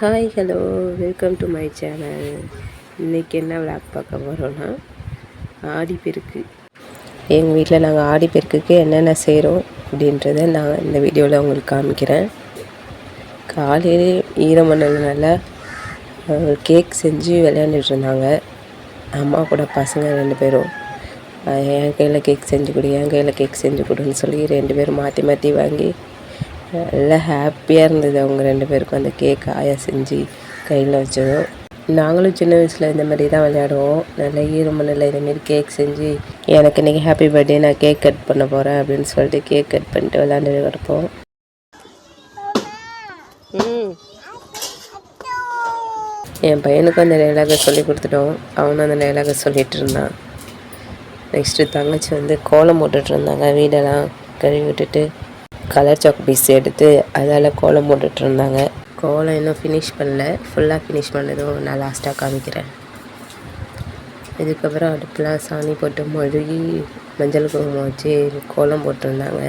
Hi hello welcome to my channel இன்றைக்கி என்ன vlog பார்க்க போகிறோன்னா ஆடிப்பெருக்கு எங்கள் வீட்டில் நாங்கள் ஆடிப்பெருக்குக்கு என்னென்ன செய்கிறோம் அப்படின்றத நான் இந்த வீடியோவில் உங்களுக்கு காமிக்கிறேன். காலையிலே ஈரமண்டலனால கேக் செஞ்சு விளையாண்டுட்டு இருந்தாங்க. அம்மா கூட பசங்க ரெண்டு பேரும். என் கையில் கேக் செஞ்சு கொடு என் கையில் கேக் செஞ்சு கொடுன்னு சொல்லி ரெண்டு பேரும் மாற்றி மாற்றி வாங்கி நல்லா ஹாப்பியாக இருந்தது. அவங்க ரெண்டு பேருக்கும் அந்த கேக் ஆயா செஞ்சு கையில் வச்சதும். நாங்களும் சின்ன வயசில் இந்த மாதிரி தான் விளையாடுவோம். நல்ல ஈரமண்ணில் இதுமாரி கேக் செஞ்சு எனக்கு இன்றைக்கி ஹாப்பி பர்த்டே நான் கேக் கட் பண்ண போகிறேன் அப்படின்னு சொல்லிட்டு கேக் கட் பண்ணிட்டு விளாண்டு கிடப்போம் என் பையனுக்கும் அந்த டைலாகை சொல்லி கொடுத்துட்டோம். அவனும் அந்த டைலாகை சொல்லிகிட்டு இருந்தான். நெக்ஸ்ட்டு தங்கச்சி வந்து கோலம் போட்டுட்ருந்தாங்க வீடெல்லாம் கழுவி விட்டுட்டு கலர் சாக் பீஸ் எடுத்து அதால் கோலம் போட்டுட்டு இருந்தாங்க. கோலம் இன்னும் ஃபினிஷ் பண்ணல. ஃபுல்லாக ஃபினிஷ் பண்ணதும் நான் லாஸ்ட்டாக காமிக்கிறேன். இதுக்கப்புறம் அடுப்பெலாம் சாணி போட்டு மொழுகி மஞ்சள் குங்குமம் வச்சு கோலம் போட்டிருந்தாங்க.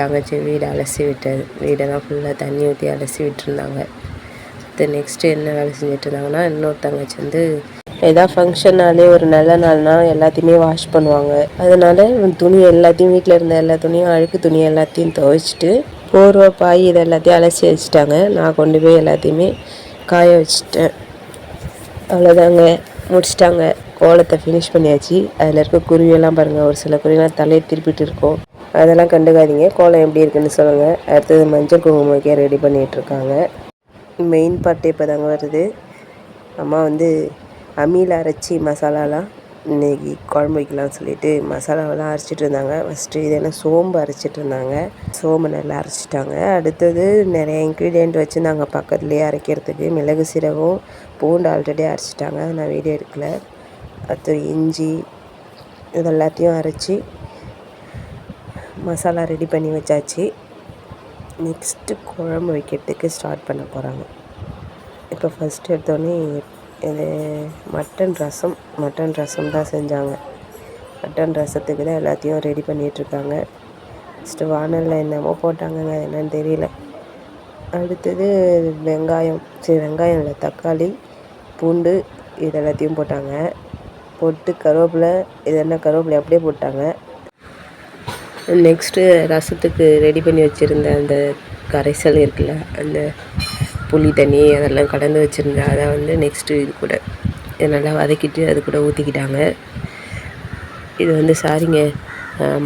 தங்கச்சி வீடு அலசி விட்டது. வீடெல்லாம் ஃபுல்லாக தண்ணி ஊற்றி அலசி விட்டுருந்தாங்க. அடுத்து நெக்ஸ்ட்டு என்ன வேலை செஞ்சுட்டு இருந்தாங்கன்னா இன்னொரு தங்கச்சி வந்து ஏதாவது ஃபங்க்ஷன்னாலே ஒரு நல்ல நாள்னா எல்லாத்தையுமே வாஷ் பண்ணுவாங்க. அதனால துணி எல்லாத்தையும் வீட்டில் இருந்த எல்லா துணியும் அழுக்கு துணி எல்லாத்தையும் துவைச்சிட்டு போர்வை பாய் இது எல்லாத்தையும் அலசி வச்சுட்டாங்க. நான் கொண்டு போய் எல்லாத்தையுமே காய வச்சுட்டேன். அவ்வளோதாங்க முடிச்சிட்டாங்க. கோலத்தை ஃபினிஷ் பண்ணியாச்சு. அதில் இருக்க குருவியெல்லாம் பாருங்கள் ஒரு சில குருவிலாம் தலையை திருப்பிட்டு இருக்கும். அதெல்லாம் கண்டுக்காதீங்க. கோலம் எப்படி இருக்குன்னு சொல்லுங்கள் அடுத்தது மஞ்சள் குங்குமம் வைக்க ரெடி பண்ணிகிட்டு இருக்காங்க. மெயின் பார்ட்டே இப்போ தாங்க வருது. அம்மா வந்து அம்மியில் அரைச்சி மசாலாலாம் இன்றைக்கி குழம்பு வைக்கலாம்னு சொல்லிட்டு மசாலாவெல்லாம் அரைச்சிட்டு இருந்தாங்க. ஃபஸ்ட்டு இதெல்லாம் சோம்பு அரைச்சிட்டு இருந்தாங்க. சோம்பு நல்லா அரைச்சிட்டாங்க. அடுத்தது நிறைய இன்க்ரீடியண்ட் வச்சுருந்தாங்க பக்கத்துலேயே அரைக்கிறதுக்கு. மிளகு சீரகம் பூண்டு ஆல்ரெடி அரைச்சிட்டாங்க. நான் வீடியோ எடுக்கல. அடுத்து இஞ்சி இது எல்லாத்தையும் அரைச்சி மசாலா ரெடி பண்ணி வச்சாச்சு. நெக்ஸ்ட்டு குழம்பு வைக்கிறதுக்கு ஸ்டார்ட் பண்ண போகிறாங்க இப்போ ஃபஸ்ட்டு எடுத்தோடனே இது மட்டன் ரசம். மட்டன் ரசம் தான் செஞ்சாங்க. மட்டன் ரசத்துக்கு தான் எல்லாத்தையும் ரெடி பண்ணிகிட்ருக்காங்க ஃபஸ்ட்டு வானலில் என்னமோ போட்டாங்கங்க. என்னன்னு தெரியல. அடுத்தது வெங்காயம். சரி வெங்காயம் இல்லை. தக்காளி பூண்டு இது எல்லாத்தையும் போட்டாங்க. போட்டு கருவேப்பிலை இது என்ன கருவேப்பிலை அப்படியே போட்டாங்க. நெக்ஸ்ட்டு ரசத்துக்கு ரெடி பண்ணி வச்சுருந்த அந்த கரைசல் இருக்குல்ல அந்த புளி தண்ணி அதெல்லாம் கலந்து வச்சுருந்தேன் அதை வந்து நெக்ஸ்ட்டு இது கூட இதை நல்லா வதக்கிட்டு அது கூட ஊற்றிக்கிட்டாங்க இது வந்து சாரிங்க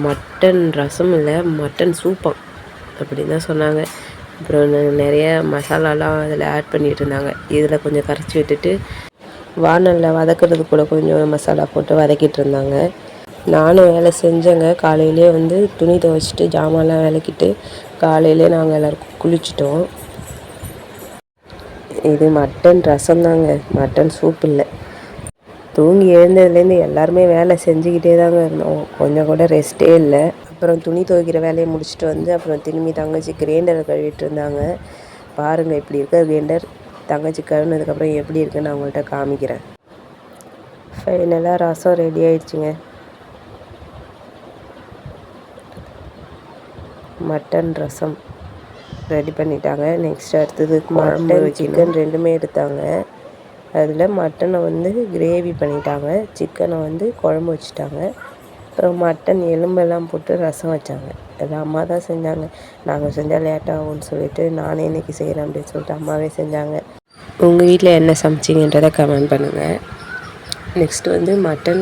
மட்டன் ரசம் இல்லை மட்டன் சூப்பம் அப்படின்னு தான் சொன்னாங்க. அப்புறம் நிறைய மசாலாலாம் அதில் ஆட் பண்ணிட்டு இருந்தாங்க. இதில் கொஞ்சம் கரைச்சி விட்டுட்டு வானலில் வதக்கிறது கூட கொஞ்சம் மசாலா போட்டு வதக்கிட்டு இருந்தாங்க. நானும் வேலை செஞ்சேங்க. காலையிலே வந்து துணி துவைச்சிட்டு ஜாமான்லாம் விளக்கிட்டு காலையிலே நாங்கள் எல்லாருக்கும் குளிச்சிட்டோம். இது மட்டன் ரசம் தாங்க மட்டன் சூப் இல்லை. தூங்கி எழுந்ததுலேருந்து எல்லாருமே வேலை செஞ்சுக்கிட்டே தாங்க இருந்தோம். கொஞ்சம் கூட ரெஸ்ட்டே இல்லை. அப்புறம் துணி துவைக்கிற வேலையை முடிச்சுட்டு வந்து அப்புறம் திரும்பி தங்கச்சி கிரைண்டரை கழுவிட்டு இருந்தாங்க. பாருங்கள் இப்படி இருக்க கிரைண்டர் தங்கச்சி கழுவினதுக்கப்புறம் எப்படி இருக்குன்னு நான் உங்கள்கிட்ட காமிக்கிறேன். ஃபைனலாக ரசம் ரெடி ஆயிடுச்சுங்க. மட்டன் ரசம். ரெடி பண்ணிட்டாங்க. நெக்ஸ்ட் அடுத்தது மட்டன் சிக்கன் ரெண்டுமே எடுத்தாங்க. அதில் மட்டனை வந்து கிரேவி பண்ணிட்டாங்க. சிக்கனை வந்து குழம்பு வச்சுட்டாங்க. அப்புறம் மட்டன் எலும்பெல்லாம் போட்டு ரசம் வச்சாங்க. அது அம்மா தான் செஞ்சாங்க. நாங்கள் செஞ்சால் லேட் ஆகும்னு சொல்லிட்டு நானே இன்னைக்கு செய்கிறேன் அப்படின்னு சொல்லிட்டு அம்மாவே செஞ்சாங்க. உங்கள் வீட்டில் என்ன சமைச்சிங்கன்றதை கமெண்ட் பண்ணுங்கள் நெக்ஸ்ட் வந்து மட்டன்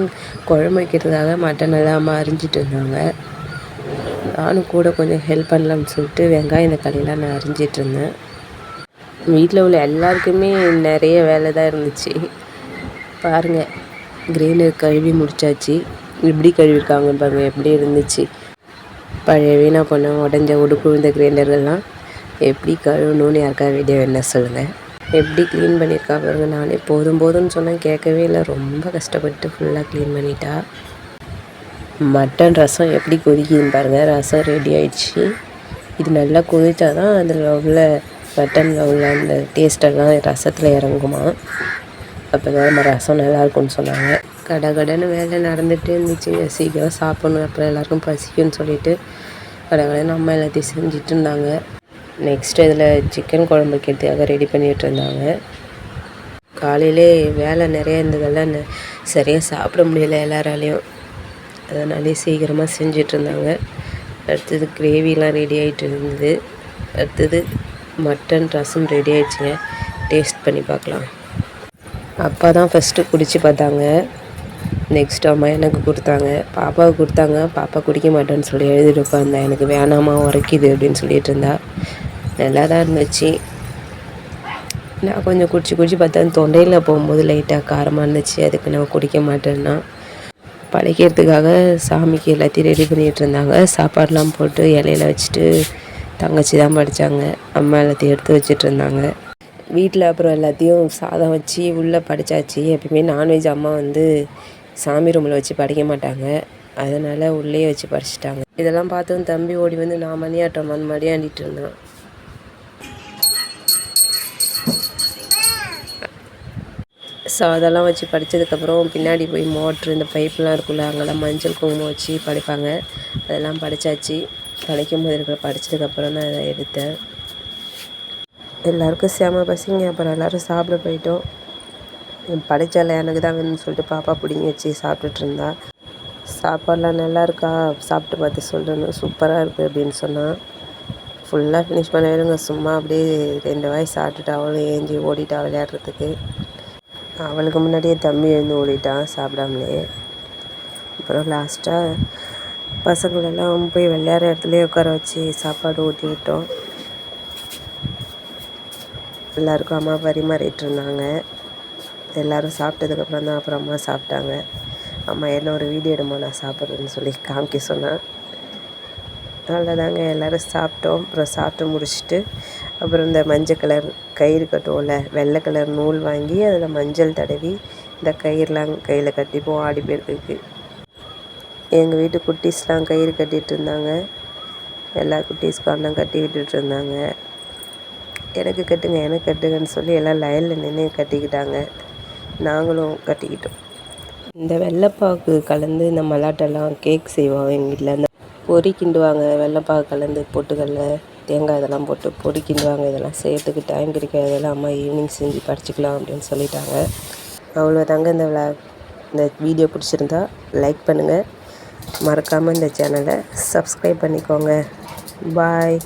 குழம்பு வைக்கிறதுக்காக மட்டன் எல்லாம் அம்மா அரிஞ்சிட்டு இருந்தாங்க. நானும் கூட கொஞ்சம் ஹெல்ப் பண்ணலாம்னு சொல்லிட்டு வெங்காயம் தக்காளிலாம் நான் அரிஞ்சிட்டு இருந்தேன். வீட்டில் உள்ள எல்லாருக்குமே நிறைய வேலை தான் இருந்துச்சு. பாருங்கள் கிரைண்டர் கழுவி முடிச்சாச்சு. எப்படி கழுவிருக்காங்கன்னு பாருங்கள் எப்படி இருந்துச்சு. பழைய வீணாக போன உடஞ்ச உடுப்பு இந்த கிரைண்டர்கள்லாம் எப்படி கழுவணும்னு யாருக்கா வீடியோ என்ன சொல்லுங்கள் எப்படி க்ளீன் பண்ணியிருக்கா பாருங்கள் நானே போதும் போதும்னு சொன்னால் கேட்கவே இல்லை. ரொம்ப கஷ்டப்பட்டு ஃபுல்லாக க்ளீன் பண்ணிட்டா. மட்டன் ரசம் எப்படி கொதிக்குதுன்னு பாருங்கள் ரசம் ரெடி ஆயிடுச்சு. இது நல்லா கொதித்தா தான் அதில் உள்ள மட்டனில் உள்ள அந்த டேஸ்டெல்லாம் ரசத்தில் இறங்குமா. அப்போ தான் நம்ம ரசம் நல்லாயிருக்கும்னு சொன்னாங்க. கடை கடைன்னு வேலை நடந்துகிட்டே இருந்துச்சுங்க சீக்கிரம் சாப்பிடணும். அப்புறம் எல்லாருக்கும் பசிக்கும்னு சொல்லிட்டு கடை கடைன்னு அம்மா எல்லாத்தையும் செஞ்சுட்டு இருந்தாங்க. நெக்ஸ்ட் இதில் சிக்கன் குழம்பு வைக்கிறதுக்காக ரெடி பண்ணிகிட்டு இருந்தாங்க. காலையிலே வேலை நிறைய இருந்ததெல்லாம் சரியாக சாப்பிட முடியல எல்லாராலையும். அதனாலே சீக்கிரமாக செஞ்சிட்ருந்தாங்க. அடுத்தது கிரேவிலாம் ரெடி ஆகிட்டு இருந்தது அடுத்தது மட்டன் ரசம் ரெடி ஆகிடுச்சிங்க டேஸ்ட் பண்ணி பார்க்கலாம் அப்பா தான் ஃபஸ்ட்டு குடித்து பார்த்தாங்க. நெக்ஸ்ட் அம்மா எனக்கு கொடுத்தாங்க. பாப்பாவுக்கு கொடுத்தாங்க. பாப்பா குடிக்க மாட்டேன்னு சொல்லி எழுதிட்டு உட்காந்தேன் எனக்கு வேணாமா உரைக்குது அப்படின்னு சொல்லிட்டு இருந்தா நல்லா தான் இருந்துச்சு. நான் கொஞ்சம் குடிச்சு குடிச்சு பார்த்தேன். தொண்டையில் போகும்போது லைட்டாக காரமாக இருந்துச்சு. அதுக்கு நான் குடிக்க மாட்டேன்னா. படைக்கிறதுக்காக சாமிக்கு எல்லாத்தையும் ரெடி பண்ணிகிட்டு இருந்தாங்க. சாப்பாடெலாம் போட்டு இலையில வச்சுட்டு தங்கச்சி தான் படித்தாங்க அம்மா எல்லாத்தையும் எடுத்து வச்சுட்டு இருந்தாங்க. வீட்டில் அப்புறம் எல்லாத்தையும் சாதம் வச்சு உள்ளே படித்தாச்சு எப்பயுமே நான்வெஜ் அம்மா வந்து சாமி ரூமில் வச்சு படிக்க மாட்டாங்க. அதனால் உள்ளே வச்சு படிச்சிட்டாங்க. இதெல்லாம் பார்த்து தம்பி ஓடி வந்து நான் மணியாட்டம் மண் மணியாண்டிட்டு இருந்தான். ஸோ அதெல்லாம் வச்சு படித்ததுக்கப்புறம் பின்னாடி போய் மோட்ரு இந்த பைப்லாம் இருக்குல்ல அங்கெல்லாம் மஞ்சள் குங்குமம் வச்சு படைப்பாங்க. அதெல்லாம் படித்தாச்சு படிக்கும் போது இருக்கிற படித்ததுக்கப்புறம் தான் அதை எடுத்தேன். எல்லாருக்கும் செம பசிங்க. அப்புறம் எல்லோரும் சாப்பிட போயிட்டோம். படித்தால எனக்கு தான் வேணும்னு சொல்லிட்டு பாப்பா பிடிங்கி வச்சு சாப்பிட்டுட்டு இருந்தா. சாப்பாடெலாம் நல்லா இருக்கா? சாப்பிட்டு பார்த்து சொல்கிறேன்னு சூப்பராக இருக்குது அப்படின்னு சொன்னான் ஃபுல்லாக ஃபினிஷ் பண்ண வேணுங்க. சும்மா அப்படியே ரெண்டு வாய் சாப்பிட்டுட்டு அவளும் ஏஞ்சி ஓடிட்டா விளையாடுறதுக்கு. அவளுக்கு முன்னாடியே தம்பி எழுந்து ஓடிட்டான் சாப்பிடாமலே. அப்புறம் லாஸ்ட்டாக பசங்களெல்லாம் போய் விளையாடுற இடத்துலையே உட்கார வச்சு சாப்பாடு ஊட்டி விட்டோம். எல்லாருக்கும் அம்மா பரிமாறிட்டு இருந்தாங்க. எல்லோரும் சாப்பிட்டதுக்கப்புறம் தான் அப்புறம் அம்மா சாப்பிட்டாங்க. அம்மா என்ன ஒரு வீடியோ எடுமா நான் சாப்பிட்றேன்னு சொல்லி காமிக்க சொன்னேன் அவ்வளோதாங்க எல்லோரும் சாப்பிட்டோம். அப்புறம் சாப்பிட்டு முடிச்சுட்டு அப்புறம் இந்த மஞ்சள் கலர் கயிறு கட்டுவோம்ல வெள்ளை கலர் நூல் வாங்கி அதில் மஞ்சள் தடவி இந்த கயிறுலாம் கையில் கட்டிப்போம். ஆடி பேருக்கு எங்கள் வீட்டு குட்டீஸ்லாம் கயிறு கட்டிகிட்டு இருந்தாங்க. எல்லா குட்டீஸ்க்கும் கட்டி விட்டுட்டு இருந்தாங்க. எனக்கு கட்டுங்க எனக்கு கட்டுங்கன்னு சொல்லி எல்லாம் லைனில் நின்று கட்டிக்கிட்டாங்க. நாங்களும் கட்டிக்கிட்டோம். இந்த வெள்ளைப்பாக்கு கலந்து இந்த மலாட்டெல்லாம் கேக் செய்வோம் எங்கள் வீட்டில் அந்த பொறி கிண்டுவாங்க வெள்ளைப்பாகு கலந்து பொட்டுக்கடல. தேங்காய் இதெல்லாம் போட்டு பொடிக்கின்றாங்க கிண்டுவாங்க. இதெல்லாம் செய்யறதுக்கு டைம் கிடைக்காதெல்லாம் அம்மா ஈவினிங் செஞ்சு படிச்சுக்கலாம் அப்படின்னு சொல்லிட்டாங்க. அவ்வளோதாங்க இந்த விழா இந்த வீடியோ பிடிச்சிருந்தா லைக் பண்ணுங்கள் மறக்காமல் இந்த சேனலை சப்ஸ்கிரைப் பண்ணிக்கோங்க. பாய்